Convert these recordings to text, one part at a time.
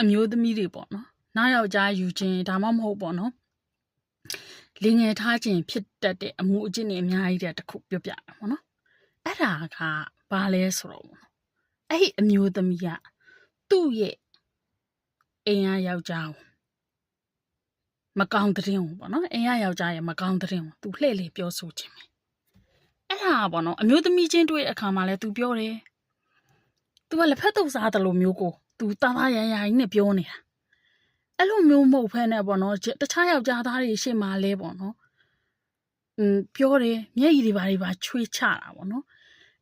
အမျိုးသမီးတွေပေါ့နော်နောက်ယောက်ျားယူခြင်းဒါမှမဟုတ်ပေါ့နော်လင်ငယ်ထားခြင်းဖြစ်တတ်တဲ့အမှုအကျင့်တွေအများကြီးတဲ့တစ်ခုပြောပြတာပေါ့နော်အဲ့ဒါကဘာလဲဆိုတော့ပေါ့နော်အဲ့ဒီအမျိုးသမီးကသူ့ရဲ့အိမ်ကယောက်ျားကိုမကောင်းတဲ့ရင်ပေါ့နော်အိမ်ကယောက်ျားရဲ့မကောင်းတဲ့ရင်ကိုသူလှည့်လေပြောဆိုခြင်းပဲအဲ့ဒါကပေါ့နော်အမျိုးသမီးချင်းတွေ့တဲ့အခါမှာလဲသူပြောတယ် तू ကလက်ဖက်တုပ်စားတယ်လို့မျိုးကို तू တာတာရရကြီးနဲ့ပြောနေတာအဲ့လိုမျိုးမဟုတ်ဖ ೇನೆ ပေါ့နော်တခြားယောက်ျားသားတွေရှေ့မှာလဲပေါ့နော်อืมပြောတယ်မျက်ရည်တွေဘာတွေပါချွေးချတာပေါ့နော်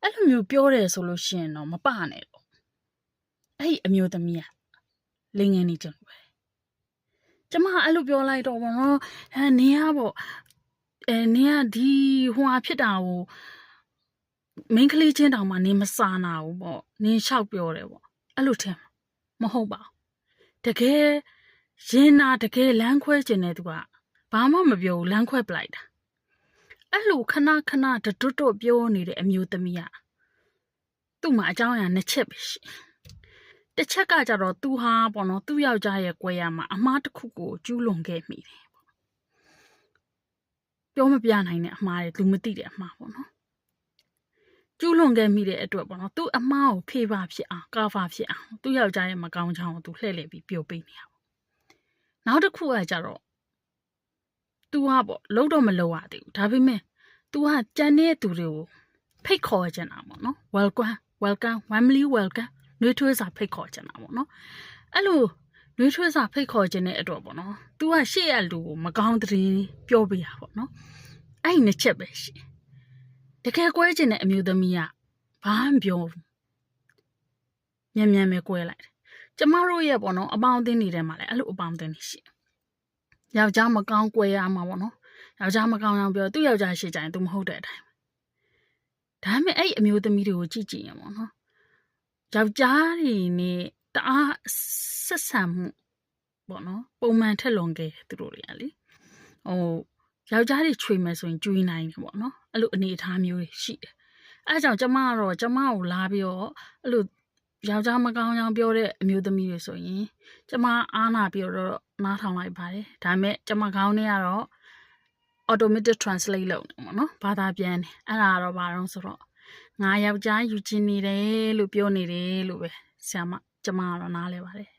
အဲ့လိုမျိုးပြောတယ်ဆိုလို့ရှိရင်တော့မပနဲ့တော့အဲ့ဒီအမျိုးသမီးကလင်းငယ်နေကြလို့ပဲကျမကအဲ့လိုပြောလိုက်တော့ပေါ့နော်အဲနင်ကပေါ့အဲနင်ကဒီဟိုဟာဖြစ်တာကို မိန်းကလေးချင်းတောင်မှနင်မစာနာဘူးပေါ့နင်လျှောက်ပြောတယ်ပေါ့အဲ့လိုထင် မဟုတ်ပါဘူးတကယ်ရင်နာတကယ်လမ်းခွဲကျင်တဲ့သူကဘာမှမပြောဘူးလမ်းခွဲပလိုက်တာအဲ့လိုခဏခဏတွတ်တွတ်ပြောနေတဲ့အမျိုးသမီးကသူ့မှာအကြောင်းအရာနှစ်ချက်ပဲရှိတစ်ချက်ကကြတော့သူဟာပေါ့နော်သူ့ယောက်ျားရဲ့ကွဲရမှာအမားတစ်ခုကိုကျူးလွန်ခဲ့မိတယ်ပေါ့ပြောမပြနိုင်တဲ့အမှားတွေသူမသိတဲ့အမှားပေါ့နော် ကျူးလွန်ခဲ့မိတဲ့အတွက်ပေါ့နော်သူ့အမားကိုဖေးပါဖြစ်အောင်ကာဖာဖြစ်အောင်သူ့ယောက်ျားရဲ့မကောင်းချောင်းကိုသူလှည့်လည်ပြီးပျော်ပေးနေတာပေါ့နောက်တစ်ခုကကြတော့ तू ဟာပေါ့လုံးတော့မလုံးရသေးဘူးဒါပေမဲ့ तू ဟာကြံတဲ့သူတွေကိုဖိတ်ခေါ်ချင်တာပေါ့နော် welcome welcome family welcome နှွေးထွေးစာဖိတ်ခေါ်ချင်တာပေါ့နော်အဲ့လိုနှွေးထွေးစာဖိတ်ခေါ်ခြင်းတဲ့အတွက်ပေါ့နော် तू ကရှေ့ရလူကိုမကောင်းတဲ့သတင်းပြောပြတာပေါ့နော်အဲ့ဒီနှစ်ချက်ပဲရှိတယ် တကယ်ကွဲကျင်တဲ့အမျိုးသမီးကဘာမှမပြောဘူးညံ့ညံ့ပဲကွဲလိုက်တယ်ကျမတို့ရဲ့ပေါ့နော်အပေါင်းအသင်းတွေထဲမှာလည်းအဲ့လိုအပေါင်းအသင်းတွေရှိတယ်ယောက်ျားမကောင်းကွဲရမှာပေါ့နော်ယောက်ျားမကောင်းအောင်ပြောသူ့ယောက်ျားရှိကြရင် तू မဟုတ်တဲ့အတိုင်းဒါပေမဲ့အဲ့ဒီအမျိုးသမီးတွေကိုကြည့်ကြည့်ရင်ပေါ့နော်ယောက်ျားတွေနဲ့တအားဆက်ဆံမှုပေါ့နော်ပုံမှန်ထက်လွန်ခဲ့တယ်သူတို့တွေကလေဟိုယောက်ျားတွေချွေမယ်ဆိုရင်ကျွေးနိုင်တယ်ပေါ့နော် အဲ့လိုအနေအထားမျိုးတွေရှိတယ်အဲဒါကြောင့်ကျမကတော့ကျမကိုလာပြီးတော့အဲ့လိုယောက်ျားမကောင်းကြောင်ပြောတဲ့အမျိုးသမီးတွေဆိုရင်ကျမအားနာပြီးတော့နားထောင်လိုက်ပါတယ်ဒါပေမဲ့ကျမခေါင်းထဲကတော့ automatic translate လုပ်နေပေါ့နော်ဘာသာပြန်တယ်အဲ့ဒါကတော့ဘာလို့ဆိုတော့ငါယောက်ျားယူချင်နေတယ်လို့ပြောနေတယ်လို့ပဲဆရာမကျမကတော့နားလဲပါတယ်